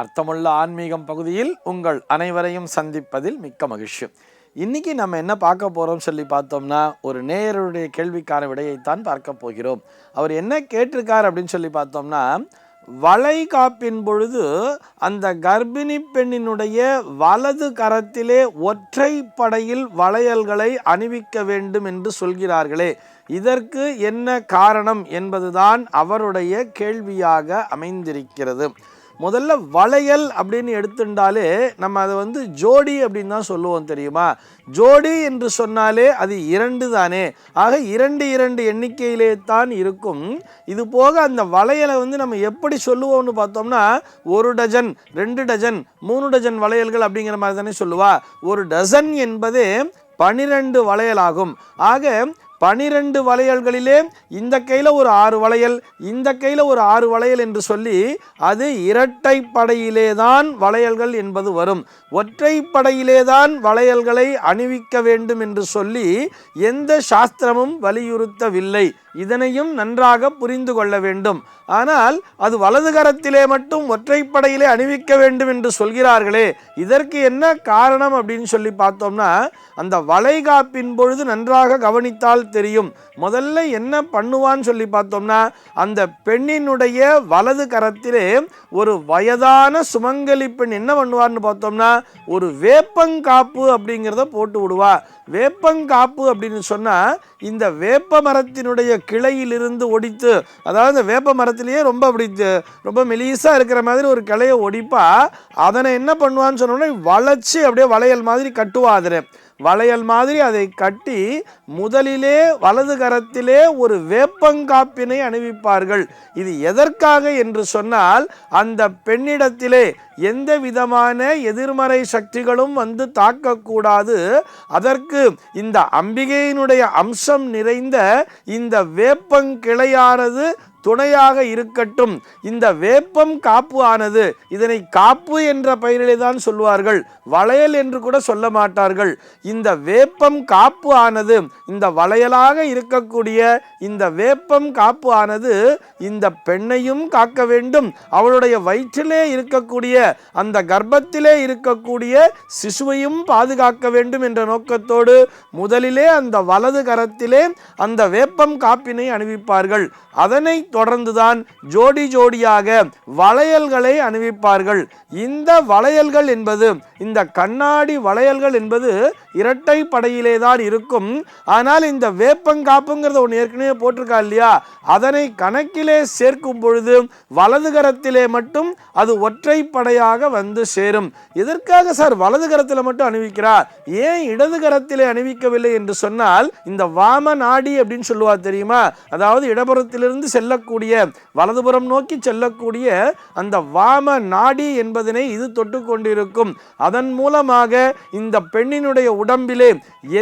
அர்த்தமுள்ள ஆன்மீகம் பகுதியில் உங்கள் அனைவரையும் சந்திப்பதில் மிக்க மகிழ்ச்சி. இன்றைக்கி நம்ம என்ன பார்க்க போகிறோம் சொல்லி பார்த்தோம்னா ஒரு நேயருடைய கேள்விக்கான விடையைத்தான் பார்க்க போகிறோம். அவர் என்ன கேட்டிருக்கார் அப்படின்னு சொல்லி பார்த்தோம்னா வளைகாப்பின் பொழுது அந்த கர்ப்பிணி பெண்ணினுடைய வலது கரத்திலே ஒற்றைப்படையில் வளையல்களை அணிவிக்க வேண்டும் என்று சொல்கிறார்களே. இதற்கு என்ன காரணம் என்பதுதான் அவருடைய கேள்வியாக அமைந்திருக்கிறது. முதல்ல வளையல் அப்படின்னு எடுத்துட்டாலே நம்ம அதை வந்து ஜோடி அப்படின்னு தான் சொல்லுவோம் தெரியுமா? ஜோடி என்று சொன்னாலே அது இரண்டு தானே. ஆக இரண்டு இரண்டு எண்ணிக்கையிலே தான் இருக்கும். இது போக அந்த வளையலை வந்து நம்ம எப்படி சொல்லுவோம்னு பார்த்தோம்னா ஒரு டஜன் ரெண்டு டஜன் மூணு டஜன் வளையல்கள் அப்படிங்கிற மாதிரி தானே சொல்லுவா. ஒரு டசன் என்பது பனிரெண்டு வளையலாகும். ஆக பனிரெண்டு வளையல்களிலே இந்த கையில் ஒரு ஆறு வளையல் இந்த கையில் ஒரு ஆறு வளையல் என்று சொல்லி அது இரட்டைப்படையிலே தான் வளையல்கள் என்பது வரும். ஒற்றைப்படையிலே தான் வளையல்களை அணிவிக்க வேண்டும் என்று சொல்லி எந்த சாஸ்திரமும் வலியுறுத்தவில்லை. இதனையும் நன்றாக புரிந்து கொள்ள வேண்டும். ஆனால் அது வலது கரத்திலே மட்டும் ஒற்றைப்படையிலே அணிவிக்க வேண்டும் என்று சொல்கிறார்களே. இதற்கு என்ன காரணம் அப்படின்னு சொல்லி பார்த்தோம்னா அந்த வளைகாப்பின் பொழுது நன்றாக கவனித்தால் தெரியும். முதல்ல என்ன பண்ணுவான்னு சொல்லி பார்த்தோம்னா அந்த பெண்ணினுடைய வலது கரத்திலே ஒரு வயதான சுமங்கலி பெண் என்ன பண்ணுவார்னு பார்த்தோம்னா ஒரு வேப்பங்காப்பு அப்படிங்கிறத போட்டு விடுவா. வேப்பங்காப்பு அப்படின்னு சொன்னால் இந்த வேப்ப மரத்தினுடைய கிளையிலிருந்து ஒடித்து அதாவது இந்த வேப்ப மரத்திலேயே ரொம்ப அப்படி ரொம்ப மெலிசாக இருக்கிற மாதிரி ஒரு கிளையை ஒடிப்பா அதனை என்ன பண்ணுவான்னு சொன்னோன்னே வளைச்சி அப்படியே வளையல் மாதிரி கட்டுவா அதில். வளையல் மாதிரி அதை கட்டி முதலிலே வலது கரத்திலே ஒரு வேப்பங்காப்பினை அணிவிப்பார்கள். இது எதற்காக என்று சொன்னால் அந்த பெண்ணிடத்திலே எந்த விதமான எதிர்மறை சக்திகளும் வந்து தாக்கக்கூடாது. அதற்கு இந்த அம்பிகையினுடைய அம்சம் நிறைந்த இந்த வேப்பங்கிளையானது துணையாக இருக்கட்டும். இந்த வேப்பம் காப்பு ஆனது இதனை காப்பு என்ற பெயரிலே தான் சொல்வார்கள் வளையல் என்று கூட சொல்ல மாட்டார்கள். இந்த வேப்பம் காப்பு ஆனது இந்த வளையலாக இருக்கக்கூடிய இந்த வேப்பம் காப்பு ஆனது இந்த பெண்ணையும் காக்க வேண்டும். அவளுடைய வயிற்றிலே இருக்கக்கூடிய அந்த கர்ப்பத்திலே இருக்கக்கூடிய சிசுவையும் பாதுகாக்க வேண்டும் என்ற நோக்கத்தோடு முதலிலே அந்த வலது கரத்திலே அந்த வேப்பம் காப்பினை அணிவிப்பார்கள். அதனை தொடர்ந்துதான் ஜோடி ஜோடியாக வளையல்களை அணிவிப்பார்கள். இந்த வளையல்கள் என்பது இந்த கண்ணாடி வளையல்கள் என்பது இரட்டை படையிலே தான் இருக்கும். ஆனால் இந்த வேப்பங்காப்புங்கிறத ஒன்று ஏற்கனவே போட்டிருக்கா இல்லையா? அதனை கணக்கிலே சேர்க்கும் பொழுது வலது கரத்திலே மட்டும் அது ஒற்றை படையாக வந்து சேரும். எதற்காக சார் வலது கரத்தில் மட்டும் அணிவிக்கிறார்? ஏன் இடது கரத்திலே அணிவிக்கவில்லை என்று சொன்னால் இந்த வாம நாடி அப்படின்னு சொல்லுவா தெரியுமா? அதாவது இடப்புறத்திலிருந்து செல்லக்கூடிய வலதுபுறம் நோக்கி செல்லக்கூடிய அந்த வாம நாடி என்பதனை இது தொட்டு கொண்டிருக்கும் அதன் மூலமாக இந்த பெண்ணினுடைய உடம்பிலே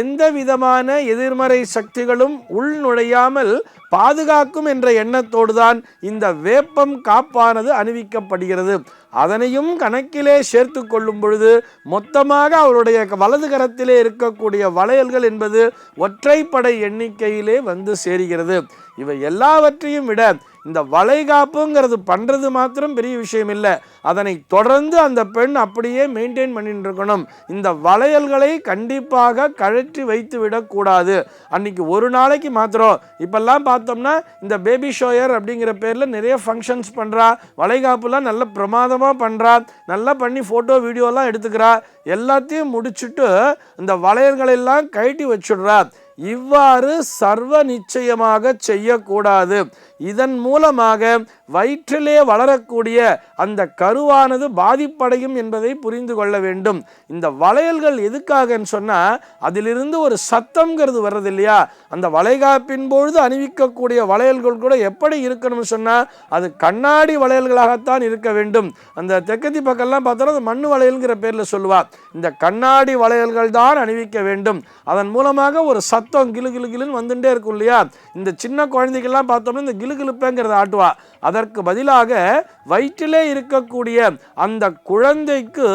எந்த விதமான எதிர்மறை சக்திகளும் உள் நுழையாமல் பாதுகாக்கும் என்ற எண்ணத்தோடு தான் இந்த வேப்பம் காப்பானது அணிவிக்கப்படுகிறது. அதனையும் கணக்கிலே சேர்த்து கொள்ளும் பொழுது மொத்தமாக அவருடைய வலது கரத்திலே இருக்கக்கூடிய வளையல்கள் என்பது ஒற்றைப்படை எண்ணிக்கையிலே வந்து சேருகிறது. இவை எல்லாவற்றையும் விட இந்த வளைகாப்புங்கிறது பண்ணுறது மாத்திரம் பெரிய விஷயம் இல்லை. அதனை தொடர்ந்து அந்த பெண் அப்படியே மெயின்டைன் பண்ணிட்டு இருக்கணும். இந்த வளையல்களை கண்டிப்பாக கழற்றி வைத்து விடக்கூடாது அன்னைக்கு ஒரு நாளைக்கு மாத்திரம். இப்போல்லாம் பார்த்தோம்னா இந்த பேபி ஷோயர் அப்படிங்கிற பேரில் நிறைய ஃபங்க்ஷன்ஸ் பண்ணுறா வளைகாப்புலாம் நல்ல பிரமாதமாக பண்ணுறா நல்லா பண்ணி ஃபோட்டோ வீடியோலாம் எடுத்துக்கிறா. எல்லாத்தையும் முடிச்சுட்டு இந்த வளையல்களெல்லாம் கழட்டி வச்சுடுறா. இவ்வாறு சர்வ நிச்சயமாக செய்யக்கூடாது இதன் மூலமாக வயிற்றிலே வளரக்கூடிய அந்த கருவானது பாதிப்படையும் என்பதை புரிந்து கொள்ள வேண்டும். இந்த வளையல்கள் எதுக்காகன்னு சொன்னால் அதிலிருந்து ஒரு சத்தம்ங்கிறது வர்றது இல்லையா அந்த வளைகாப்பின் பொழுது அணிவிக்கக்கூடிய வளையல்கள் கூட எப்படி இருக்கணும்னு சொன்னால் அது கண்ணாடி வளையல்களாகத்தான் இருக்க வேண்டும். அந்த தெற்கத்தி பக்கம்லாம் பார்த்தோன்னா அது மண்ணு வளையல்ங்கிற பேரில் சொல்லுவாள் இந்த கண்ணாடி வளையல்கள் தான் அணிவிக்க வேண்டும். அதன் மூலமாக ஒரு சத்தம் கிளு கிளு கிளுன்னு வந்துட்டே இருக்கும் இல்லையா? இந்த சின்ன குழந்தைகள்லாம் பார்த்தோம்னா இந்த கிளுகிளுப்பேங்கிறத ஆட்டுவா. அதற்கு பதிலாக வயிற்றிலே இருக்கக்கூடிய அந்த குழந்தைக்கு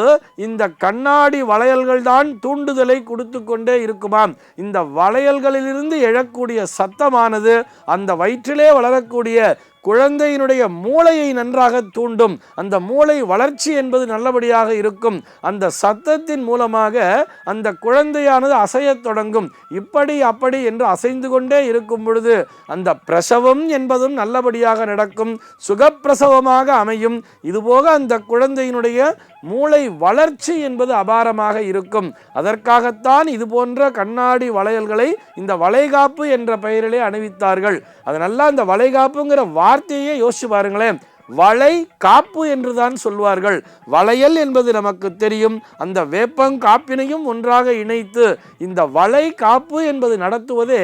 இந்த கண்ணாடி வளையல்கள் தான் தூண்டுதலை கொடுத்து கொண்டே இருக்குமாம். இந்த வளையல்களிலிருந்து எழக்கூடிய சத்தமானது அந்த வயிற்றிலே வளரக்கூடிய குழந்தையினுடைய மூளையை நன்றாக தூண்டும். அந்த மூளை வளர்ச்சி என்பது நல்லபடியாக இருக்கும். அந்த சத்தத்தின் மூலமாக அந்த குழந்தையானது அசையத் தொடங்கும். இப்படி அப்படி என்று அசைந்து கொண்டே இருக்கும் பொழுது அந்த பிரசவம் என்பதும் நல்லபடியாக நடக்கும். சுகப்பிரசவமாக அமையும். இதுபோக அந்த குழந்தையினுடைய மூளை வளர்ச்சி என்பது அபாரமாக இருக்கும். அதற்காகத்தான் இது போன்ற கண்ணாடி வளையல்களை இந்த வளைகாப்பு என்ற பெயரிலே அணிவித்தார்கள். அதனால அந்த வளைகாப்புங்கிற வார்த்தையே யோசிச்சு பாருங்களேன். வளை காப்பு என்றுதான் சொல்வார்கள். வளையல் என்பது நமக்கு தெரியும். அந்த வேப்பங்காப்பினையும் ஒன்றாக இணைத்து இந்த வளை காப்பு என்பது நடத்துவதே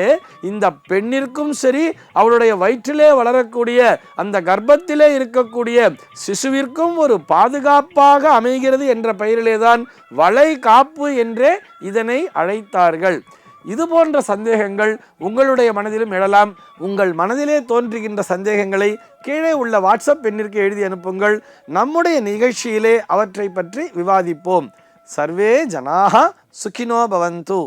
இந்த பெண்ணிற்கும் சரி அவளுடைய வயிற்றிலே வளரக்கூடிய அந்த கர்ப்பத்திலே இருக்கக்கூடிய சிசுவிற்கும் ஒரு பாதுகாப்பாக அமைகிறது என்ற பெயரிலே தான் வளை காப்பு என்றே இதனை அழைத்தார்கள். இது போன்ற சந்தேகங்கள் உங்களுடைய மனதிலும் எழலாம். உங்கள் மனதிலே தோன்றுகின்ற சந்தேகங்களை கீழே உள்ள வாட்ஸ்அப் எண்ணிற்கு எழுதி அனுப்புங்கள். நம்முடைய நிகழ்ச்சியிலே அவற்றை பற்றி விவாதிப்போம். சர்வே ஜனாக சுகினோ பவந்து.